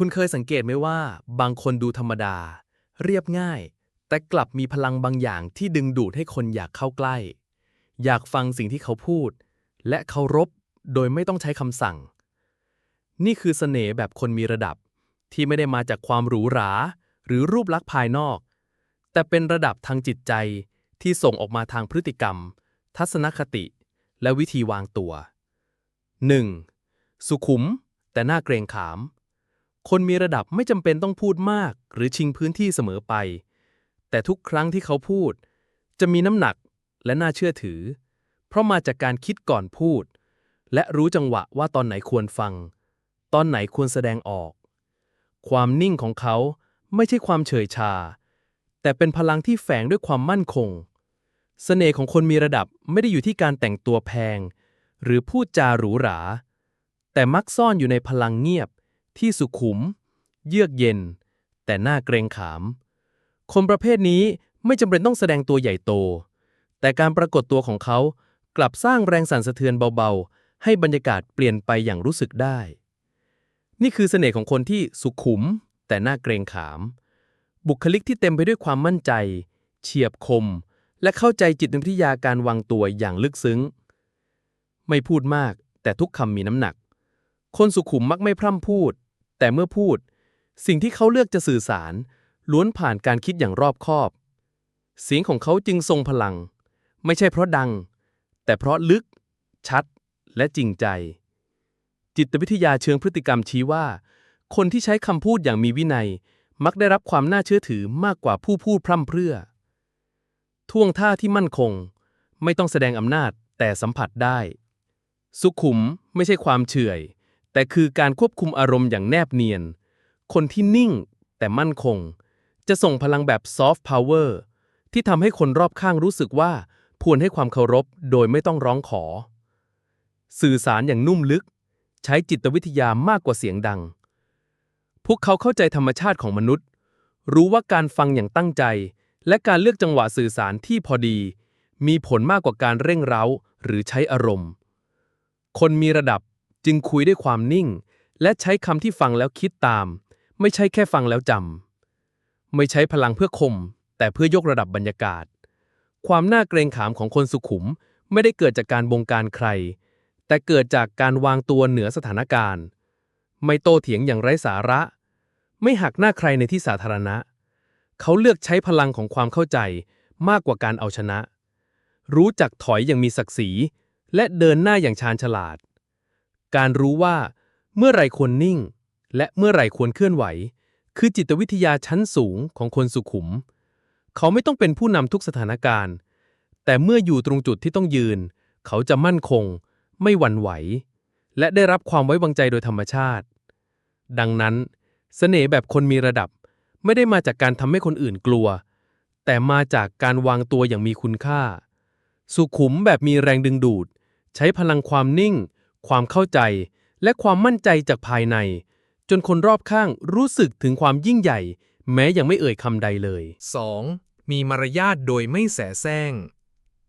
คุณเคยสังเกตไหมว่า บางคนดูธรรมดา เรียบง่าย แต่กลับมีพลังบางอย่างที่ดึงดูดให้คนอยากเข้าใกล้ อยากฟังสิ่งที่เขาพูด และเคารพโดยไม่ต้องใช้คำสั่ง นี่คือเสน่ห์แบบคนมีระดับที่ไม่ได้มาจากความหรูหรา หรือรูปลักษณ์ภายนอก แต่เป็นระดับทางจิตใจที่ส่งออกมาทางพฤติกรรม ทัศนคติ และวิธีวางตัว 1. สุขุม แต่น่าเกรงขาม คนมีระดับไม่จำเป็นต้องพูดมาก หรือชิงพื้นที่เสมอไป แต่ทุกครั้งที่เขาพูด จะมีน้ำหนักและน่าเชื่อถือ เพราะมาจากการคิดก่อนพูด และรู้จังหวะว่าตอนไหนควรฟัง ตอนไหนควรแสดงออก ความนิ่งของเขาไม่ใช่ความเฉยชา แต่เป็นพลังที่แฝงด้วยความมั่นคง เสน่ห์ของคนมีระดับไม่ได้อยู่ที่การแต่งตัวแพง หรือพูดจาหรูหรา แต่มักซ่อนอยู่ในพลังเงียบ ที่สุขุม เยือกเย็น แต่น่าเกรงขาม คนประเภทนี้ไม่จำเป็นต้องแสดงตัวใหญ่โต แต่การปรากฏตัวของเขากลับสร้างแรงสั่นสะเทือนเบาๆ ให้บรรยากาศเปลี่ยนไปอย่างรู้สึกได้ นี่คือเสน่ห์ของคนที่สุขุม แต่น่าเกรงขาม บุคลิกที่เต็มไปด้วยความมั่นใจ เฉียบคม และเข้าใจจิตวิทยาการวางตัวอย่างลึกซึ้ง ไม่พูดมาก แต่ทุกคำมีน้ำหนัก คนสุขุมมักไม่พร่ำพูด แต่เมื่อพูด สิ่งที่เขาเลือกจะสื่อสาร ล้วนผ่านการคิดอย่างรอบคอบ เสียงของเขาจึงทรงพลัง ไม่ใช่เพราะดัง แต่เพราะลึก ชัด และจริงใจ จิตวิทยาเชิงพฤติกรรมชี้ว่า คนที่ใช้คำพูดอย่างมีวินัย มักได้รับความน่าเชื่อถือมากกว่าผู้พูดพร่ำเพรื่อ ท่วงท่าที่มั่นคง ไม่ต้องแสดงอำนาจแต่สัมผัสได้ สุขุมไม่ใช่ความเฉื่อย แต่คือการควบคุมอารมณ์อย่างแนบเนียน คนที่นิ่งแต่มั่นคง จะส่งพลังแบบซอฟต์พาวเวอร์ที่ทำให้คนรอบข้างรู้สึกว่าควรให้ความเคารพโดยไม่ต้องร้องขอ สื่อสารอย่างนุ่มลึก ใช้จิตวิทยามากกว่าเสียงดัง พวกเขาเข้าใจธรรมชาติของมนุษย์ รู้ว่าการฟังอย่างตั้งใจ และการเลือกจังหวะสื่อสารที่พอดี มีผลมากกว่าการเร่งเร้าหรือใช้อารมณ์ คนมีระดับ จึงคุยด้วยความนิ่ง และใช้คำที่ฟังแล้วคิดตาม ไม่ใช่แค่ฟังแล้วจำไม่ใช้พลังเพื่อคม แต่เพื่อยกระดับบรรยากาศ ความน่าเกรงขามของคนสุขุมไม่ได้เกิดจากการบงการใคร แต่เกิดจากการวางตัวเหนือสถานการณ์ ไม่โตเถียงอย่างไร้สาระ ไม่หักหน้าใครในที่สาธารณะ เขาเลือกใช้พลังของความเข้าใจมากกว่าการเอาชนะ รู้จักถอยอย่างมีศักดิ์ศรี และเดินหน้าอย่างชาญฉลาด การรู้ว่าเมื่อไรควรนิ่ง และเมื่อไรควรเคลื่อนไหว คือจิตวิทยาชั้นสูงของคนสุขุม เขาไม่ต้องเป็นผู้นำทุกสถานการณ์ แต่เมื่ออยู่ตรงจุดที่ต้องยืน เขาจะมั่นคง ไม่หวั่นไหว และได้รับความไว้วางใจโดยธรรมชาติ ดังนั้น เสน่ห์แบบคนมีระดับไม่ได้มาจากการทำให้คนอื่นกลัว แต่มาจากการวางตัวอย่างมีคุณค่า สุขุมแบบมีแรงดึงดูด ใช้พลังความนิ่ง ความเข้าใจ และความมั่นใจจากภายใน จนคนรอบข้างรู้สึกถึงความยิ่งใหญ่ แม้ยังไม่เอ่ยคำใดเลย 2. มีมารยาทโดยไม่แสแส้ง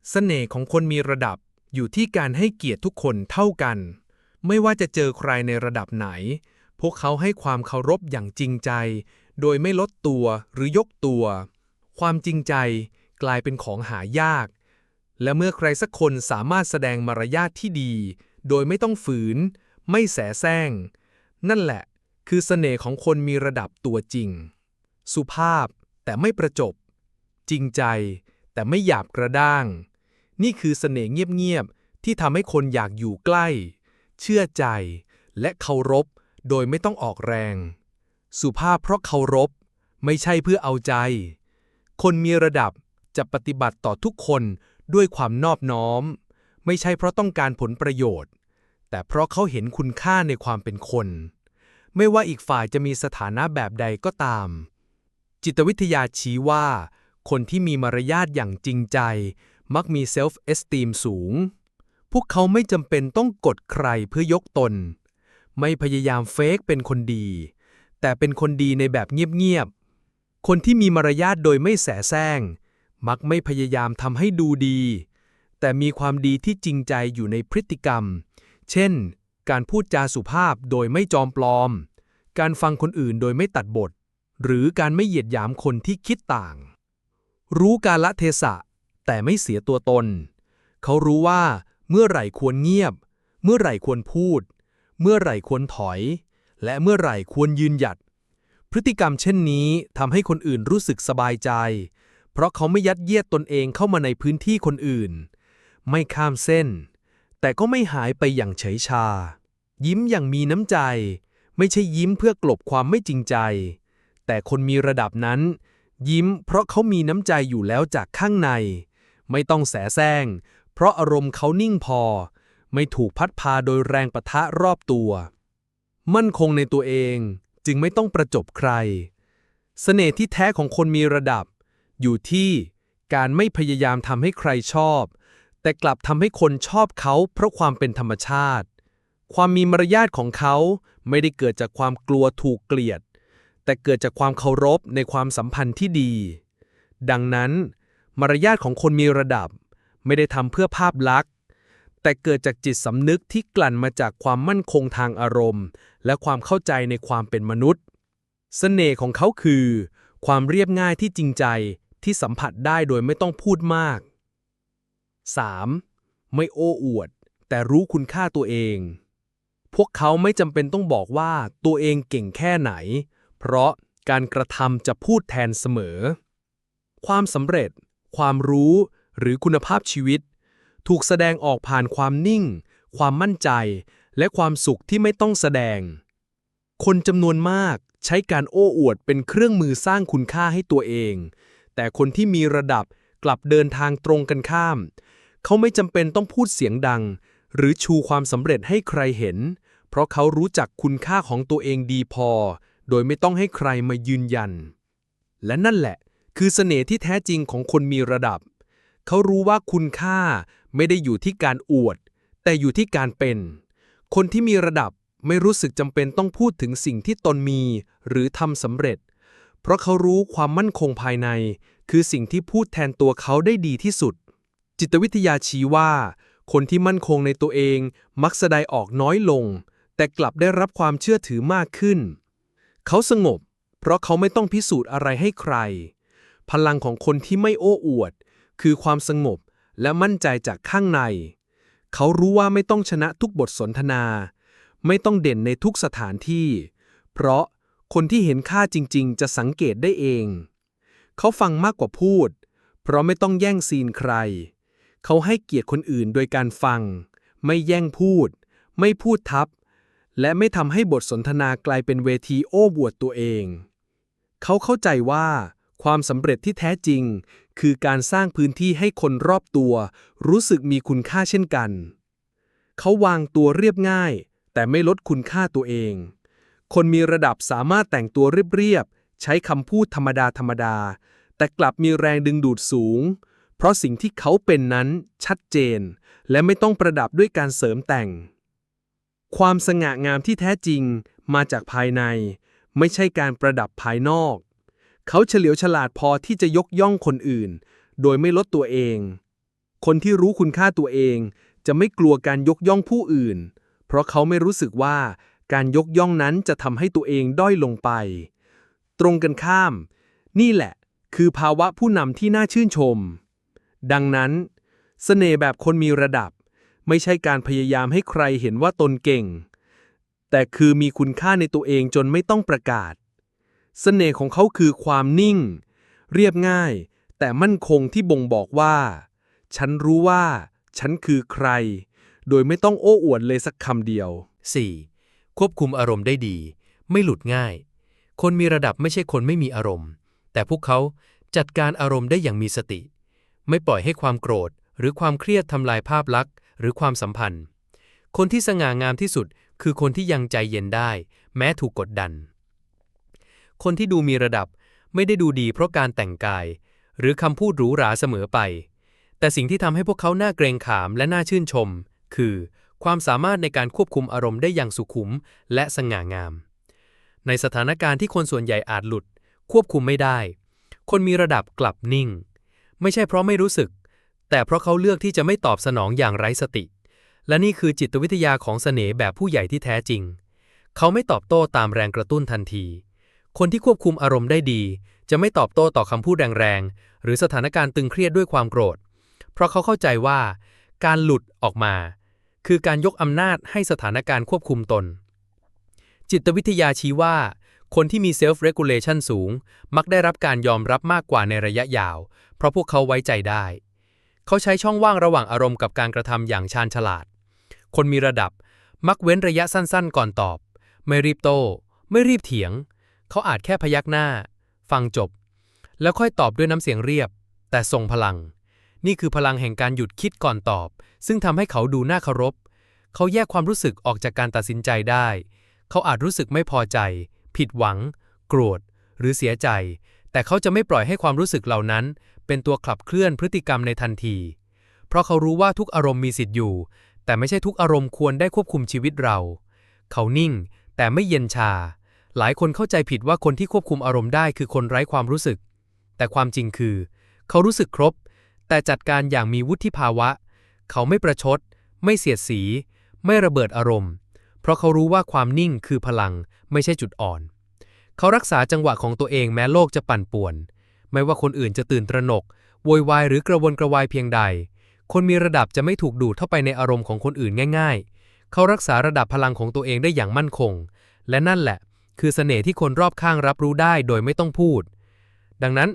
เสน่ห์ของคนมีระดับอยู่ที่การให้เกียรติทุกคนเท่ากัน ไม่ว่าจะเจอใครในระดับไหน พวกเขาให้ความเคารพอย่างจริงใจ โดยไม่ลดตัวหรือยกตัว ความจริงใจกลายเป็นของหายาก และเมื่อใครสักคนสามารถแสดงมารยาทที่ดี โดยไม่ต้องฝืน ไม่แสแสร้ง นั่นแหละ คือเสน่ห์ของคนมีระดับตัวจริง สุภาพแต่ไม่ประจบ จริงใจ แต่ไม่หยาบกระด้าง นี่คือเสน่ห์เงียบๆที่ทำให้คนอยากอยู่ใกล้ เชื่อใจ และเคารพ โดยไม่ต้องออกแรง สุภาพเพราะเคารพ ไม่ใช่เพื่อเอาใจ คนมีระดับจะปฏิบัติต่อทุกคนด้วยความนอบน้อม ไม่ใช่เพราะต้องการผลประโยชน์ แต่เพราะเขาเห็นคุณค่าในความเป็นคน ไม่ว่าอีกฝ่ายจะมีสถานะแบบใดก็ตาม จิตวิทยาชี้ว่า คนที่มีมารยาทอย่างจริงใจ มักมีเซลฟ์เอสตีมสูง พวกเขาไม่จำเป็นต้องกดใครเพื่อยกตน ไม่พยายามเฟกเป็นคนดี แต่เป็นคนดีในแบบเงียบๆ คนที่มีมารยาทโดยไม่แสแสร้ง มักไม่พยายามทำให้ดูดี แต่มีความดีที่จริงใจอยู่ในพฤติกรรม เช่น การพูดจาสุภาพโดยไม่จอมปลอม การฟังคนอื่นโดยไม่ตัดบท หรือการไม่เหยียดหยามคนที่คิดต่าง รู้กาละเทศะ แต่ไม่เสียตัวตน เขารู้ว่า เมื่อไหร่ควรเงียบ เมื่อไหร่ควรพูด เมื่อไหร่ควรถอย และเมื่อไหร่ควรยืนหยัด พฤติกรรมเช่นนี้ทำให้คนอื่นรู้สึกสบายใจ เพราะเขาไม่ยัดเยียดตนเองเข้ามาในพื้นที่คนอื่น ไม่ข้ามเส้น แต่ก็ไม่หายไปอย่างเฉยชา ยิ้มอย่างมีน้ำใจ ไม่ใช่ยิ้มเพื่อกลบความไม่จริงใจ แต่คนมีระดับนั้น ยิ้มเพราะเขามีน้ำใจอยู่แล้วจากข้างใน ไม่ต้องแสแสร้ง เพราะอารมณ์เขานิ่งพอ ไม่ถูกพัดพาโดยแรงปะทะรอบตัว มั่นคงในตัวเองจึงไม่ต้องประจบใครเสน่ห์ที่แท้ของคนมีระดับ อยู่ที่การไม่พยายามทำให้ใครชอบ แต่กลับทำให้คนชอบเขาเพราะความเป็นธรรมชาติ ความมีมารยาทของเขาไม่ได้เกิดจากความกลัวถูกเกลียด แต่เกิดจากความเคารพในความสัมพันธ์ที่ดี ดังนั้น มารยาทของคนมีระดับ ไม่ได้ทำเพื่อภาพลักษณ์ แต่เกิดจากจิตสำนึกที่กลั่นมาจากความมั่นคงทางอารมณ์ และความเข้าใจในความเป็นมนุษย์เสน่ห์ของเขาคือ ความเรียบง่ายที่จริงใจที่สัมผัสได้โดยไม่ต้องพูดมาก 3. ไม่โอ้อวด แต่รู้คุณค่าตัวเอง พวกเขาไม่จำเป็นต้องบอกว่าตัวเองเก่งแค่ไหน เพราะการกระทำจะพูดแทนเสมอ ความสำเร็จ ความรู้ หรือคุณภาพชีวิต ถูกแสดงออกผ่านความนิ่ง ความมั่นใจ และความสุขที่ไม่ต้องแสดง คนจำนวนมากใช้การโอ้อวดเป็นเครื่องมือสร้างคุณค่าให้ตัวเอง แต่คนที่มีระดับกลับเดินทางตรงกันข้าม เขาไม่จำเป็นต้องพูดเสียงดัง หรือชูความสำเร็จให้ใครเห็น เพราะเขารู้จักคุณค่าของตัวเองดีพอ โดยไม่ต้องให้ใครมายืนยัน และนั่นแหละ คือเสน่ห์ที่แท้จริงของคนมีระดับ เขารู้ว่าคุณค่าไม่ได้อยู่ที่การอวด แต่อยู่ที่การเป็น คนที่มีระดับไม่รู้สึกจำเป็นต้องพูดถึงสิ่งที่ตนมีหรือทำสำเร็จ เพราะเขารู้ความมั่นคงภายใน คือสิ่งที่พูดแทนตัวเขาได้ดีที่สุด จิตวิทยาชี้ว่า คนที่มั่นคงในตัวเองมักแสดงออกน้อยลง แต่กลับได้รับความเชื่อถือมากขึ้น เขาสงบ เพราะเขาไม่ต้องพิสูจน์อะไรให้ใคร พลังของคนที่ไม่โอ้อวด คือความสงบและมั่นใจจากข้างใน เขารู้ว่าไม่ต้องชนะทุกบทสนทนา ไม่ต้องเด่นในทุกสถานที่ เพราะคนที่เห็นค่าจริง ๆ จะสังเกตได้เอง เขาฟังมากกว่าพูด เพราะไม่ต้องแย่งซีนใคร เขาให้เกียรติคนอื่นโดยการฟัง ไม่แย่งพูด ไม่พูดทับ และไม่ทำให้บทสนทนากลายเป็นเวทีโอ้บวดตัวเอง เขาเข้าใจว่า ความสำเร็จที่แท้จริง คือการสร้างพื้นที่ให้คนรอบตัว รู้สึกมีคุณค่าเช่นกัน เขาวางตัวเรียบง่าย แต่ไม่ลดคุณค่าตัวเอง คนมีระดับสามารถแต่งตัวเรียบๆใช้คำพูดธรรมดาธรรมดาแต่กลับมีแรงดึงดูดสูง เพราะสิ่งที่เขาเป็นนั้นชัดเจน และไม่ต้องประดับด้วยการเสริมแต่ง ความสง่างามที่แท้จริงมาจากภายใน ไม่ใช่การประดับภายนอก เขาเฉลียวฉลาดพอที่จะยกย่องคนอื่น โดยไม่ลดตัวเอง คนที่รู้คุณค่าตัวเอง จะไม่กลัวการยกย่องผู้อื่น เพราะเขาไม่รู้สึกว่าการยกย่องนั้นจะทำให้ตัวเองด้อยลงไป ตรงกันข้าม นี่แหละ คือภาวะผู้นำที่น่าชื่นชม ดังนั้นเสน่ห์แบบคนมีระดับ ไม่ใช่การพยายามให้ใครเห็นว่าตนเก่ง แต่คือมีคุณค่าในตัวเองจนไม่ต้องประกาศเสน่ห์ของเขาคือความนิ่ง เรียบง่าย แต่มั่นคงที่บ่งบอกว่า ฉันรู้ว่า ฉันคือใคร โดยไม่ต้องโอ้อวดเลยสักคำเดียว 4. ควบคุมอารมณ์ได้ดี ไม่หลุดง่าย คนมีระดับไม่ใช่คนไม่มีอารมณ์ แต่พวกเขาจัดการอารมณ์ได้อย่างมีสติ ไม่ปล่อยให้ความโกรธ หรือความเครียดทำลายภาพลักษณ์ หรือความสัมพันธ์ คนที่สง่างามที่สุดคือคนที่ยังใจเย็นได้ แม้ถูกกดดัน คนที่ดูมีระดับไม่ได้ดูดีเพราะการแต่งกาย หรือคำพูดหรูหราเสมอไป แต่สิ่งที่ทำให้พวกเขาน่าเกรงขามและน่าชื่นชม คือ ความสามารถในการควบคุมอารมณ์ได้อย่างสุขุม และสง่างาม ในสถานการณ์ที่คนส่วนใหญ่อาจหลุด ควบคุมไม่ได้ คนมีระดับกลับนิ่ง ไม่ใช่เพราะไม่รู้สึก แต่เพราะเขาเลือกที่จะไม่ตอบสนองอย่างไร้สติ และนี่คือจิตวิทยาของเสน่ห์แบบผู้ใหญ่ที่แท้จริง เขาไม่ตอบโต้ตามแรงกระตุ้นทันที คนที่ควบคุมอารมณ์ได้ดี จะไม่ตอบโต้ต่อคำพูดแรงๆ หรือสถานการณ์ตึงเครียดด้วยความโกรธ เพราะเขาเข้าใจว่า การหลุดออกมา คือการยกอำนาจให้สถานการณ์ควบคุมตน จิตวิทยาชี้ว่า คนที่มี self regulation สูง มักได้รับการยอมรับมากกว่าในระยะยาว เพราะพวกเขาไว้ใจได้ เขาใช้ช่องว่างระหว่างอารมณ์กับการกระทำอย่างชาญฉลาด คนมีระดับ มักเว้นระยะสั้นๆ ก่อนตอบ ไม่รีบโต้ ไม่รีบเถียง เขาอาจแค่พยักหน้า ฟังจบ แล้วค่อยตอบด้วยน้ำเสียงเรียบ แต่ทรงพลัง นี่คือพลังแห่งการหยุดคิดก่อนตอบ ซึ่งทำให้เขาดูน่าเคารพ เขาแยกความรู้สึกออกจากการตัดสินใจได้ เขาอาจรู้สึกไม่พอใจ ผิดหวัง โกรธ หรือเสียใจ แต่เขาจะไม่ปล่อยให้ความรู้สึกเหล่านั้น เป็นตัวขับเคลื่อนพฤติกรรมในทันที เพราะเขารู้ว่าทุกอารมณ์มีสิทธิ์อยู่ แต่ไม่ใช่ทุกอารมณ์ควรได้ควบคุมชีวิตเรา เขานิ่ง แต่ไม่เย็นชา หลายคนเข้าใจผิดว่าคนที่ควบคุมอารมณ์ได้คือคนไร้ความรู้สึก แต่ความจริงคือ เขารู้สึกครบ แต่จัดการอย่างมีวุฒิภาวะ เขาไม่ประชด ไม่เสียดสี ไม่ระเบิดอารมณ์ ราะเขารู้ว่าความนิ่งคือพลังไม่ใช่จุดอ่อน เขารักษาจังหวะของตัวเองแม้โลกจะปั่นป่วน ไม่ว่าคนอื่นจะตื่นตระหนกโวยวายหรือกระวนกระวายเพียงใด คนมีระดับจะไม่ถูกดูดเข้าไปในอารมณ์ของคนอื่นง่าย ๆ เขารักษาระดับพลังของตัวเองได้อย่างมั่นคง และนั่นแหละ คือเสน่ห์ที่คนรอบข้างรับรู้ได้โดยไม่ต้องพูด ดังนั้น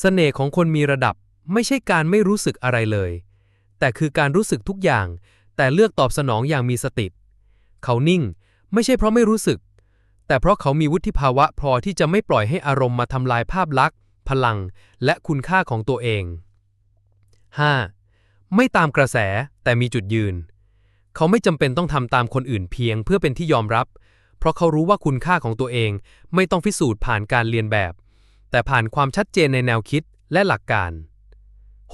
เสน่ห์ของคนมีระดับไม่ใช่การไม่รู้สึกอะไรเลย แต่คือการรู้สึกทุกอย่าง แต่เลือกตอบสนองอย่างมีสติ เขานิ่ง ไม่ใช่เพราะไม่รู้สึก แต่เพราะเขามีวุฒิภาวะพอที่จะไม่ปล่อยให้อารมณ์มาทำลายภาพลักษณ์ พลัง และคุณค่าของตัวเอง 5. ไม่ตามกระแสแต่มีจุดยืน เขาไม่จำเป็นต้องทำตามคนอื่นเพียงเพื่อเป็นที่ยอมรับ เพราะเขารู้ว่าคุณค่าของตัวเองไม่ต้องพิสูจน์ผ่านการเรียนแบบ แต่ผ่านความชัดเจนในแนวคิดและหลักการ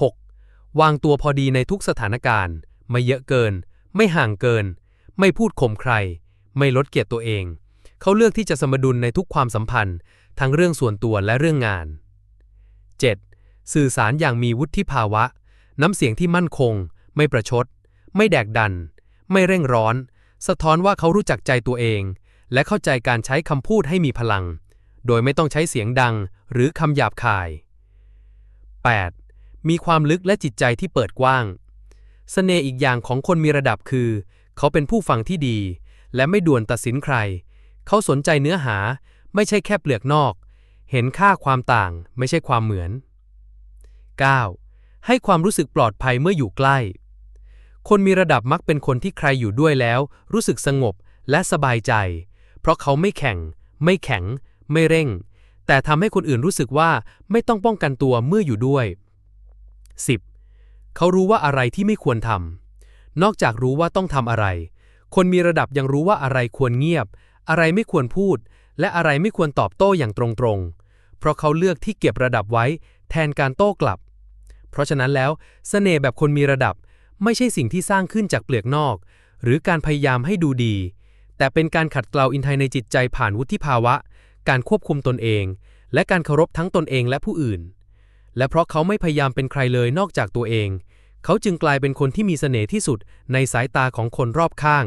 6. วางตัวพอดีในทุกสถานการณ์ ไม่เยอะเกิน ไม่ห่างเกิน ไม่พูดข่มใคร ไม่ลดเกียรติตัวเอง เขาเลือกที่จะสมดุลในทุกความสัมพันธ์ ทั้งเรื่องส่วนตัวและเรื่องงาน 7. สื่อสารอย่างมีวุฒิภาวะ น้ำเสียงที่มั่นคง ไม่ประชด ไม่แดกดัน ไม่เร่งร้อน สะท้อนว่าเขารู้จักใจตัวเอง และเข้าใจการใช้คำพูดให้มีพลัง โดยไม่ต้องใช้เสียงดังหรือคำหยาบคาย 8. มีความลึกและจิตใจที่เปิดกว้างเสน่ห์อีกอย่างของคนมีระดับคือ เขาเป็นผู้ฟังที่ดี และไม่ด่วนตัดสินใคร เขาสนใจเนื้อหาไม่ใช่แค่เปลือกนอก เห็นค่าความต่างไม่ใช่ความเหมือน 9. ให้ความรู้สึกปลอดภัยเมื่ออยู่ใกล้ คนมีระดับมักเป็นคนที่ใครอยู่ด้วยแล้ว รู้สึกสงบและสบายใจ เพราะเขาไม่แข่ง ไม่แข็ง ไม่เร่ง แต่ทำให้คนอื่นรู้สึกว่าไม่ต้องป้องกันตัวเมื่ออยู่ด้วย 10. เขารู้ว่าอะไรที่ไม่ควรทำ นอกจากรู้ว่าต้องทำอะไร คนมีระดับยังรู้ว่าอะไรควรเงียบ อะไรไม่ควรพูด และอะไรไม่ควรตอบโต้อย่างตรงๆ เพราะเขาเลือกที่เก็บระดับไว้แทนการโต้กลับ เพราะฉะนั้นแล้วเสน่ห์แบบคนมีระดับไม่ใช่สิ่งที่สร้างขึ้นจากเปลือกนอก หรือการพยายามให้ดูดี แต่เป็นการขัดเกลาอินไทยในจิตใจผ่านวุฒิภาวะ การควบคุมตนเอง และการเคารพทั้งตนเองและผู้อื่น และเพราะเขาไม่พยายามเป็นใครเลยนอกจากตัวเอง เขาจึงกลายเป็นคนที่มีเสน่ห์ที่สุดในสายตาของคนรอบข้าง